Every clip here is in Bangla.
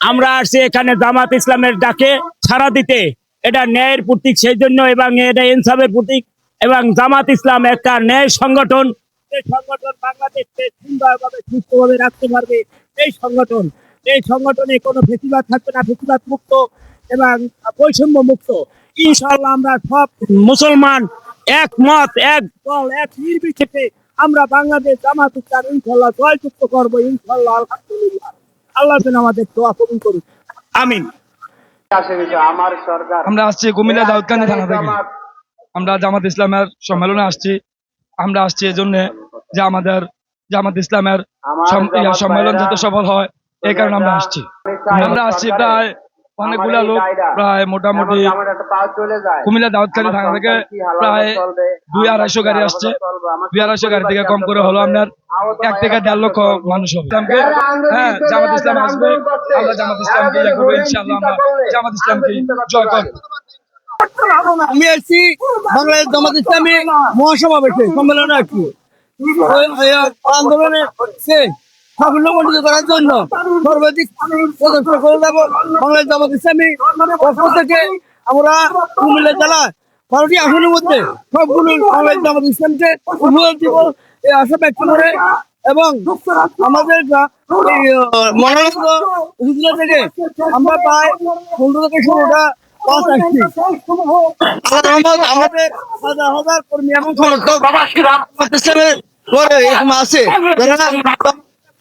আমরা আসছি এখানে জামাত ইসলামের ডাকে ছাড়া দিতে। এটা ন্যায়ের প্রতীক, সেই জন্য এবং এটা ইনসাফের প্রতীক এবং জামাত ইসলাম একটা ন্যায় সংগঠন। সংগঠন বাংলাদেশকে সুন্দরভাবে, সুস্থভাবে রাখতে পারবে। এই সংগঠন, এই সংগঠনে কোনো থাকবে না মুক্ত এবং ইনশাল্লাহ আমরা সব মুসলমান এক দল, এক আমরা বাংলাদেশ জামাত ইসলাম ইনশাল্লাহ জয়যুক্ত করব ইনশাল্লাহ আলহামদুলিল্লাহ। আল্লাহ যেন আমাদের দোয়া কবুল করুন আমিন। আমরা আসছি কুমিল্লা দাউদকান্দি থানা থেকে। আমরা জামাত ইসলামের সম্মেলনে আসছি। আমরা আসছি এই জন্য যে আমাদের জামাত ইসলামের সম- সম্মেলন যাতে সফল হয় এই কারণে আমরা আসছি। আমরা আসছি প্রায় অনেকগুলা লোক প্রায় মোটামুটি কুমিল্লা দাউদকান্দি থানা থেকে প্রায় দুই আড়াইশো গাড়ি আসছে। দুই আড়াইশো গাড়ি থেকে কম করে হলো আপনার এক থেকে দেড় লক্ষ মানুষ হবে। হ্যাঁ জামাত ইসলাম আসবে। আমরা জামাত ইসলামকে ইয়ে করব ইনশাআল্লাহ আমরা জামাত ইসলামকে জয় করব। আমি আসছি বাংলাদেশ জামাত ইসলামী মহাসমাবেশে সম্মেলনে আসছি আন্দোলনে করার জন্য সর্বাধিক প্রচেষ্টা করে বাংলাদেশ জামাত ইসলামী পক্ষ থেকে। আমরা কুমিল্লা জেলা বারোটি আসনের মধ্যে সবগুলো বাংলাদেশ জামাত ইসলামকে দিব। এই আশা ব্যক্ত করে এবং আমাদের উপজেলা থেকে আমরা প্রায় পনেরো থেকে ষোলোটা আমাদের কর্মী এবং সমর্থক আছে।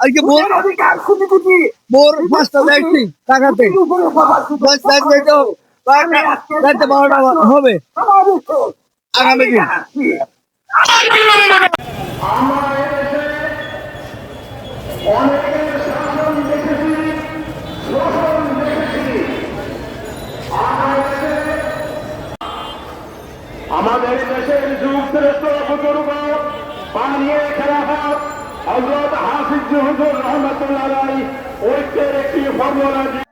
আজকে ভোর ভোর পাঁচটা যাচ্ছি টাকাতে। দশ তারিখ যাইতে হবে। রাতে বারোটা হবে। আগামী দিন। আমাদের দেশের বুজুর্গ বানিয়ে খেলাফত হজরত হাফিজ হুজুর রহমতুল্লাহ ঐক্যের একটি ফর্মুলা